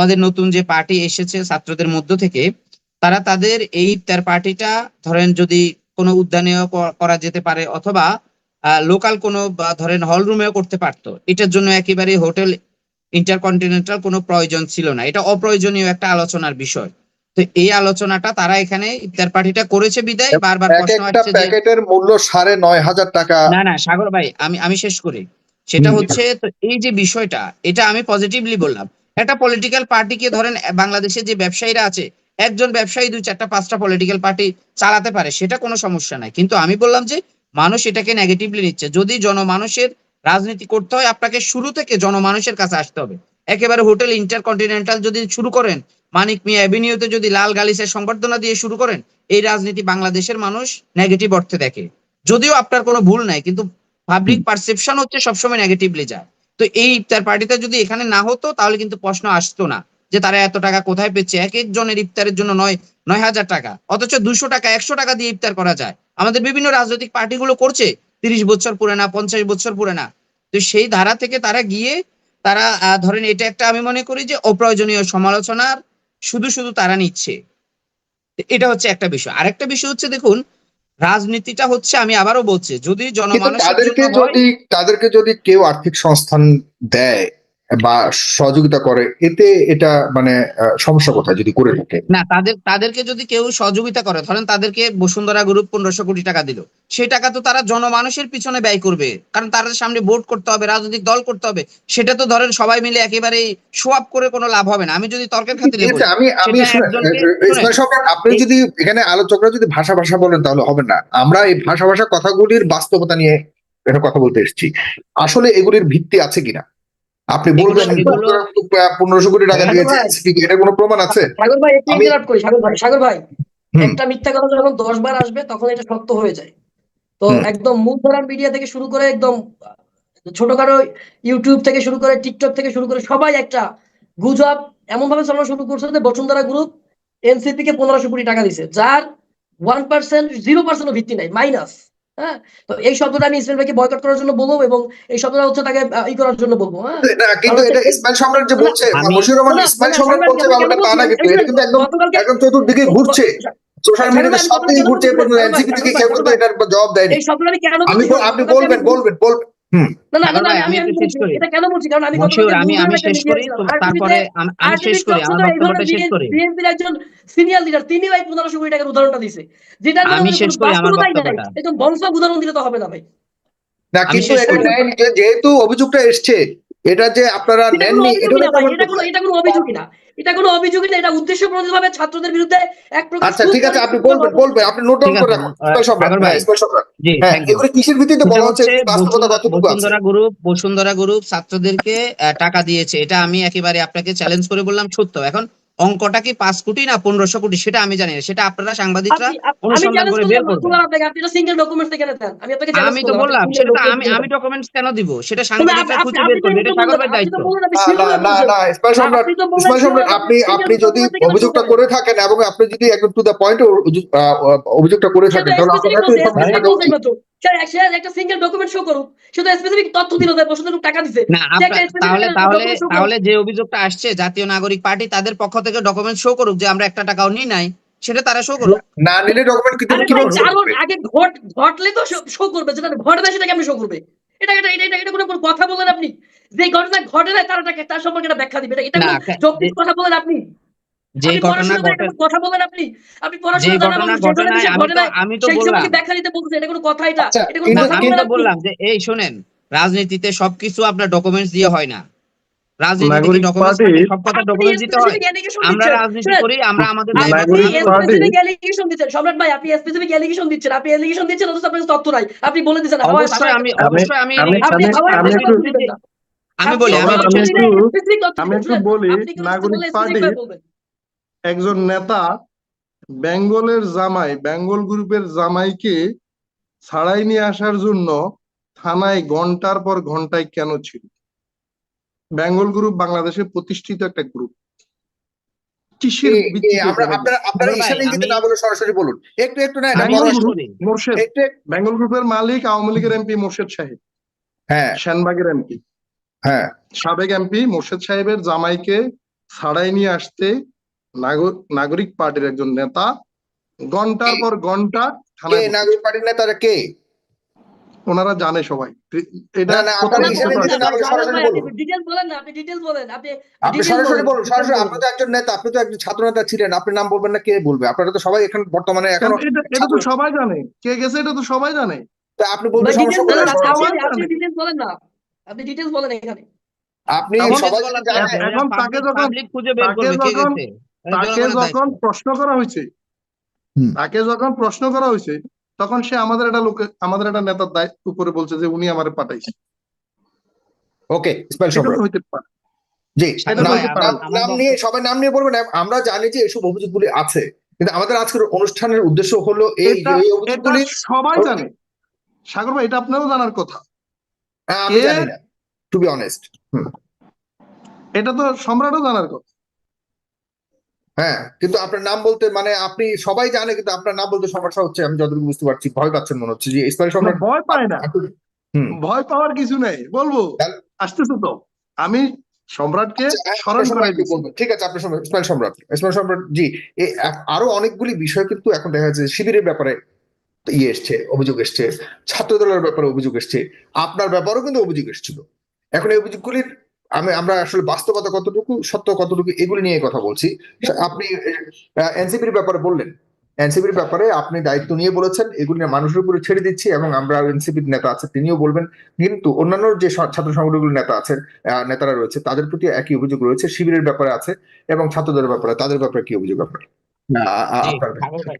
আমাদের নতুন যে পার্টি এসেছে ছাত্রদের মধ্য থেকে তারা তাদের এই ইফতার পার্টিটা ধরেন যদি কোনো উদ্যানেও করা যেতে পারে অথবা লোকাল কোনো বা ধরেন হল রুমেও করতে পারতো। এটার জন্য একেবারে হোটেল ইন্টারকন্টিনেন্টাল কোনো প্রয়োজন ছিল না। এটা অপ্রয়োজনীয় একটা আলোচনার বিষয়। তো এই আলোচনাটা তারা এখানে ইফতার পার্টিটা করেছে বিদায় বারবার প্রশ্ন আসছে প্যাকেটের মূল্য সাড়ে নয় হাজার টাকা। না না সাগর ভাই আমি আমি শেষ করি। সেটা হচ্ছে তো এই যে বিষয়টা এটা আমি পজিটিভলি বললাম। একটা পলিটিক্যাল পার্টিকে ধরেন বাংলাদেশে যে ব্যবসায়ীরা আছে, একজন ব্যবসায়ী দুই চারটা, পাঁচটা পলিটিক্যাল পার্টি চালাতে পারে, সেটা কোনো সমস্যা নাই। কিন্তু আমি বললাম যে, মানুষ এটাকে নেগেটিভলি নিচ্ছে। যদি জনমানুষের রাজনীতি করতে হয়, আপনাকে শুরু থেকে জনমানুষের কাছে আসতে হবে। একেবারে হোটেল ইন্টারকন্টিনেন্টাল যদি শুরু করেন, মানিক মিয়া অ্যাভিনিউতে যদি লাল গালিসের সংবর্ধনা দিয়ে শুরু করেন, এই রাজনীতি বাংলাদেশের মানুষ নেগেটিভ অর্থে দেখে। যদিও আপনার কোনো ভুল নাই, কিন্তু পাবলিক পারসেপশন হচ্ছে সবসময় নেগেটিভলি যায়। তো এই ইফতার পার্টিটা যদি এখানে না হতো, তাহলে কিন্তু প্রশ্ন আসতো না যে তারা এত টাকা কোথায় পেয়েছে? এক একজনের ইফতারের জন্য নয় নয় হাজার টাকা। অথচ দুশো টাকা, একশো টাকা দিয়ে ইফতার করা যায়। আমাদের বিভিন্ন রাজনৈতিক পার্টিগুলো করছে। তিরিশ বছর পুরে না, পঞ্চাশ বছর পুরে না। তো সেই ধারা থেকে তারা গিয়ে, তারা ধরেন এটা একটা আমি মনে করি যে অপ্রয়োজনীয় সমালোচনার শুধু শুধু তারা নিচ্ছে। এটা হচ্ছে একটা বিষয়। আরেকটা বিষয় হচ্ছে, দেখুন রাজনীতিটা হচ্ছে আমি আবারও বলছি যদি জনমানুষ তাদেরকে যদি তাদেরকে যদি কেউ আর্থিক সংস্থান দেয় বা সহযোগিতা করে এতে এটা মানে সমস্যা কোথায় যদি করে থাকে। না তাদের তাদেরকে যদি কেউ সহযোগিতা করে ধরেন তাদেরকে বসুন্ধরা গ্রুপ পনেরোশো কোটি টাকা দিল সেই টাকা তো তারা জনমানুষের পিছনে ব্যয় করবে কারণ তাদের সামনে ভোট করতে হবে রাজনৈতিক দল করতে হবে সেটা তো ধরেন সবাই মিলে একেবারে সোয়াপ করে কোনো লাভ হবে না। আমি যদি তর্কের খাতিরে আমি আমি আপনি যদি এখানে আলোচকরা যদি ভাষা ভাষা বলেন তাহলে হবে না। আমরা এই ভাষা ভাষা কথাগুলির বাস্তবতা নিয়ে এটা কথা বলতে এসেছি। আসলে এগুলির ভিত্তি আছে কিনা? আপনি বলবেন পনেরোশো কোটি টাকা দিয়েছে এটা কোনো প্রমাণ আছে? সাগর ভাই একটু ইন্টারাপ্ট করি সাগর ভাই সাগর ভাই। একটা মিথ্যা কথা যখন দশ বার আসবে তখন এটা সত্য হয়ে যায়। তো। একদম মূলধারার মিডিয়া থেকে শুরু করে একদম ছোটখাটো ইউটিউব থেকে শুরু করে টিকটক থেকে শুরু করে সবাই একটা গুজব এমন ভাবে চালানো শুরু করছে যে বসুন্ধরা গ্রুপ এনসিপি কে পনেরোশো কোটি টাকা দিছে। যার ওয়ান পার্সেন্ট জিরো পার্সেন্ট ভিত্তি নাই মাইনাস হ্যাঁ? তো এই শব্দটা আমি ইসমাইল ভাইকে বয়কট করার জন্য বলব এবং এই শব্দটা হচ্ছে তাকে ই করার জন্য বলব হ্যাঁ? কিন্তু এটা ইসমাইল সম্রাট যে বলছে আমি- রহমান ইসমাইল সম্রাট বলছে ব্যাপারটা তা না কিন্তু এটা কিন্তু একদম একদম চতুর্দিকে ঘুরছে। সোশ্যাল মিডিয়াতে সব থেকে ঘুরছে এনসিপি থেকে কেউ কিন্তু এটার জবাব দেয়নি। এই আমি কেন আমি বলছি? বল- আপনি বলবেন বলবেন বলবেন না না না, আমি আমি আমি শেষ করি। এটা কেন বলছি? কারণ আমি মশিউর গতকালকে আমি আমি গুগলের একটা শেষ করি video তো দিয়েছিলাম। তারপরে আমি আমি শেষ করি আমার বক্তব্যটা শেষ করি। বিএনপির একজন সিনিয়র লিডার তিনি ভাই পনেরোশো কোটি টাকার উদাহরণটা দিছে। যেটা আমি শেষ করি একদম বংশ উদাহরণ দিলে তো হবে না ভাই। যেহেতু অভিযোগটা এসছে এটা যে আপনারা নেননি এটা কোনো এটা কোনো অভিযোগই না। এটা কোনো অভিযোগ না এটা উদ্দেশ্য ভাবে ছাত্রদের বিরুদ্ধে এক প্রকার আচ্ছা ঠিক আছে আপনি বলবেন বলবেন আপনি নোট ডাউন করে রাখুন। সব ভাই। হ্যাঁ, জি হ্যাঁ এগুলো কিসের ভিত্তিতে বলা হচ্ছে বাস্তবতা কতটুকু আছে? বসুন্ধরা গ্রুপ বসুন্ধরা গ্রুপ ছাত্রদেরকে আহ, টাকা দিয়েছে। এটা আমি একেবারে আপনাকে চ্যালেঞ্জ করে বললাম সত্য। এখন অঙ্কটা কি পাঁচ কোটি না পনেরোশো কোটি? সেটা আমি জানি না। সেটা আপনারা সাংবাদিকরা আমি অনুসন্ধান করে বের করবেন। তো বললাম সেটা আমি আমি ডকুমেন্টস কেন দিব? সেটা সাংবাদিকরা খুঁজে বের করবে। এটা দায়িত্ব। আপনি না, ইসমাইল সম্রাট, আপনি ইসমাইল সম্রাট, আপনি আপনি যদি অভিযোগটা করে থাকেন এবং আপনি যদি একদম টু দ্য পয়েন্ট অভিযোগটা করে থাকেন তাহলে আপনার বলছে, information specific দেওয়া বলছে উচিত। মাত্র। সে- সে একটা সিঙ্গেল ডকুমেন্ট শো করুক সে তো স্পেসিফিক তথ্য দিল যে বসন্ত টাকা দিছে না সে আপনার একটা তাহলে তাহলে document show করুক। তাহলে যে অভিযোগটা আসছে জাতীয় নাগরিক পার্টি তাদের পক্ষ থেকে ডকুমেন্ট শো করুক যে আমরা একটা টাকাও নিই নাই সেটা তারা শো করুক না নিলে ডকুমেন্ট কিন্তু? আগে ঘট ঘটলে তো শো করবে যেটা ঘটবে শো করবে এটা এটা এটা এটা কোনো কথা বলেন আপনি যে ঘটনা ঘটে তার তার সম্পর্কে একটা ব্যাখ্যা দিবে এটা কথা বলেন আপনি যে ঘটনা কথা বলেন আপনি? আপনি পড়াশোনা আমি তো বললাম। ব্যাখ্যা দিতে এটা কোনো কথা এটা? আচ্ছা, এটা কোনো কথা? বললাম যে এই শোনেন রাজনীতিতে সবকিছু আপনার ডকুমেন্টস দিয়ে হয় না। রাজনীতিতে ডকুমেন্টস সব কথা ডকুমেন্টস দিতে হয়। আমরা দিচ্ছেন। রাজনীতি করি আমরা আমাদের আপনি দায়বদ্ধতা নাগরিক পালন পার্টি- করি। স্পেসিফিক অ্যালিগেশন দিচ্ছেন। সম্রাট ভাই আপনি স্পেসিফিক অ্যালিগেশন দিচ্ছেন। আপনি অ্যালিগেশন দিচ্ছেন অথচ আপনার তথ্য নাই। আপনি বলে দিচ্ছেন অবশ্যই আমি অবশ্যই আমি আপনি বলি আমি একটু- বলি, নাগরিক পার্টি-। একজন নেতা বেঙ্গলের জামাই বেঙ্গল গ্রুপের জামাইকে ছাড়াই নিয়ে আসার জন্য থানায় ঘণ্টার পর ঘন্টায় কেন ছিল? বেঙ্গল গ্রুপ বাংলাদেশে প্রতিষ্ঠিত একটা গ্রুপ। বেঙ্গল গ্রুপের মালিক আওয়ামী লীগের এমপি মোর্শেদ সাহেব। হ্যাঁ। সেনবাগের এমপি। হ্যাঁ। সাবেক এমপি মোর্শেদ সাহেবের জামাইকে ছাড়াই নিয়ে আসতে নাগরিক পার্টির একজন নেতা। ঘণ্টার? পর ঘণ্টা থানায় নাগরিক পার্টির নেতারা কে? ওনারা জানে সবাই। এটা আপনি সরাসরি বলুন। সরাসরি তো একজন নেতা আপনি তো একজন ছাত্র নেতা ছিলেন আপনি নাম বলবেন না কে বলবে? আপনারা তো সবাই এখন বর্তমানে এখন এটা তো সবাই জানে। কে গেছে এটা তো সবাই জানে। আপনি details বলেন? আপনি-। ডিটেলস না। আপনি ডিটেলস বলেন এখানে। আপনি সবাই জানেন। এখন তাকে যখন- খুঁজে বের তাকে করবে কে গেছে। তাকে যখন প্রশ্ন করা হয়েছে তাকে যখন প্রশ্ন করা হয়েছে তখন সে আমাদের একটা লোকে আমাদের একটা নেতার দায়িত্ব উপরে বলছে যে উনি আমারে পাঠাইছে। ওকে জি নাম- নিয়ে সবাই নাম নিয়ে বলবেন আমরা জানি যে এসব অভিযোগগুলি আছে কিন্তু আমাদের আজকের অনুষ্ঠানের উদ্দেশ্য হলো এই অভিযোগগুলি সবাই জানে। সাগর ভাই এটা আপনারও জানার কথা। আমি জানি না টু বি অনেস্ট এটা তো সম্রাটও জানার কথা। হ্যাঁ কিন্তু আপনার নাম বলতে মানে আপনি সবাই জানে কিন্তু আপনার নাম বলতে সমস্যা হচ্ছে আমি যতটুকু বুঝতে পারছি ভয় পাচ্ছেন মনে হচ্ছে। যে স্পেল সম্রাট ভয় পায় না। ভয় পাওয়ার কিছু নেই বলব। তাহলে- আসতেছে তো। আমি সম্রাটকে আচ্ছা, স্মরণ আপনার করে সময় একটু দিচ্ছি। বলবেন। ঠিক আছে আপনার সময় ইসমাইল সম্রাট। ইসমাইল সম্রাট জি আরও অনেকগুলি বিষয় কিন্তু এখন দেখা যাচ্ছে শিবিরের ব্যাপারে ইয়ে এসছে অভিযোগ এসছে ছাত্র দলের ব্যাপারে অভিযোগ এসছে আপনার ব্যাপারেও কিন্তু অভিযোগ এসেছিল। এখন এই অভিযোগগুলির আমি আমরা আসলে বাস্তবতা কতটুকু সত্য কতটুকু এগুলি নিয়ে কথা বলছি। আপনি এনসিপির ব্যাপারে বললেন। এনসিপির ব্যাপারে আপনি দায়িত্ব নিয়ে বলেছেন এগুলি মানুষের উপরে ছেড়ে দিচ্ছি এবং আমরা এনসিপির নেতা আছে তিনিও বলবেন। কিন্তু অন্যান্য যে ছাত্র সংগঠনগুলির নেতা আছেন আহ, নেতারা রয়েছে তাদের প্রতি একই অভিযোগ রয়েছে শিবিরের ব্যাপারে আছে এবং ছাত্রদের ব্যাপারে তাদের ব্যাপারে কি অভিযোগ আপনার? আপনার।